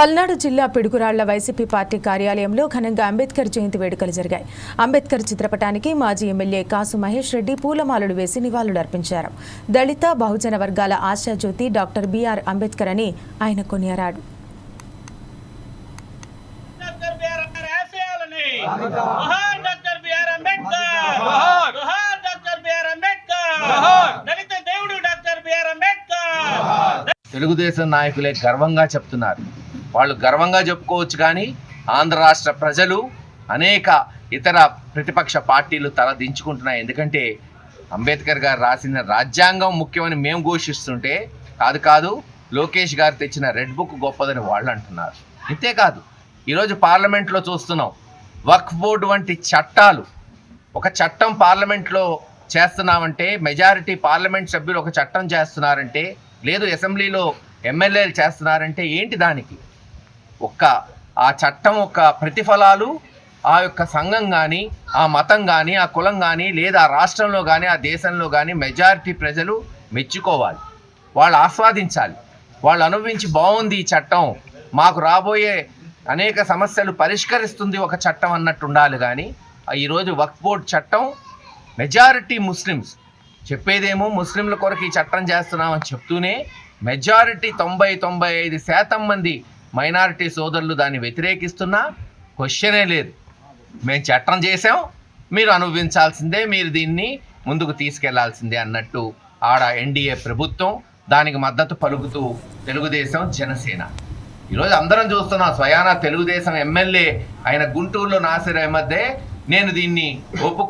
పల్నాడు జిల్లా Piduguralla YCP party కార్యాలయంలో ఘనంగా అంబేద్కర్ జయంతి వేడుకలు జరిగాయి. అంబేద్కర్ చిత్రపటానికి మాజీ ఎమ్మెల్యే కాసు మహేష్ రెడ్డి పూలమాలలు వేసి నివాళులర్పించారు. దళిత బహుజన వర్గాల ఆశాజ్యోతి డాక్టర్ బిఆర్ అంబేద్కర్ అని ఆయన కొనియారాడు తెలుగుదేశం నాయకులే గర్వంగా చెప్తున్నారు. వాళ్ళు గర్వంగా చెప్పుకోవచ్చు కానీ ఆంధ్ర రాష్ట్ర ప్రజలు అనేక ఇతర ప్రతిపక్ష పార్టీలు తల దించుకుంటున్నాయి. ఎందుకంటే అంబేద్కర్ గారు రాసిన రాజ్యాంగం ముఖ్యమని మేము ఘోషిస్తుంటే కాదు కాదు లోకేష్ గారు తెచ్చిన రెడ్ బుక్ గొప్పదని వాళ్ళు అంటున్నారు. ఇంతేకాదు ఈరోజు పార్లమెంట్లో చూస్తున్నాం. వక్ఫ్ బోర్డు వంటి చట్టాలు. ఒక చట్టం పార్లమెంట్లో చేస్తున్నామంటే మెజారిటీ పార్లమెంట్ సభ్యులు ఒక చట్టం చేస్తున్నారంటే లేదు అసెంబ్లీలో ఎమ్మెల్యేలు చేస్తున్నారంటే ఏంటి దానికి? ఒక్క ఆ చట్టం యొక్క ప్రతిఫలాలు ఆ యొక్క సంఘం కానీ ఆ మతం కానీ ఆ కులం కానీ లేదా ఆ రాష్ట్రంలో కానీ ఆ దేశంలో కానీ మెజారిటీ ప్రజలు మెచ్చుకోవాలి. వాళ్ళు ఆస్వాదించాలి. వాళ్ళు అనుభవించి బాగుంది ఈ చట్టం. మాకు రాబోయే అనేక సమస్యలు పరిష్కరిస్తుంది ఒక చట్టం అన్నట్టు ఉండాలి కానీ ఈరోజు వక్ఫ్ బోర్డ్ చట్టం మెజారిటీ ముస్లిమ్స్. చెప్పేదేమో ముస్లింల కొరకు ఈ చట్టం చేస్తున్నామని చెప్తూనే మెజారిటీ తొంభై తొంభై ఐదు శాతం మంది మైనారిటీ సోదరులు దాన్ని వ్యతిరేకిస్తున్నా క్వశ్చనే లేదు. మేము చట్టం చేసాం మీరు అనుభవించాల్సిందే మీరు దీన్ని ముందుకు తీసుకెళ్ళాల్సిందే అన్నట్టు ఆడ ఎన్డీఏ ప్రభుత్వం దానికి మద్దతు పలుకుతూ తెలుగుదేశం జనసేన. ఈరోజు అందరం చూస్తున్నాం స్వయానా తెలుగుదేశం ఎమ్మెల్యే ఆయన గుంటూరులో నాసిర్ అహ్మదే నేను దీన్ని ఒప్పు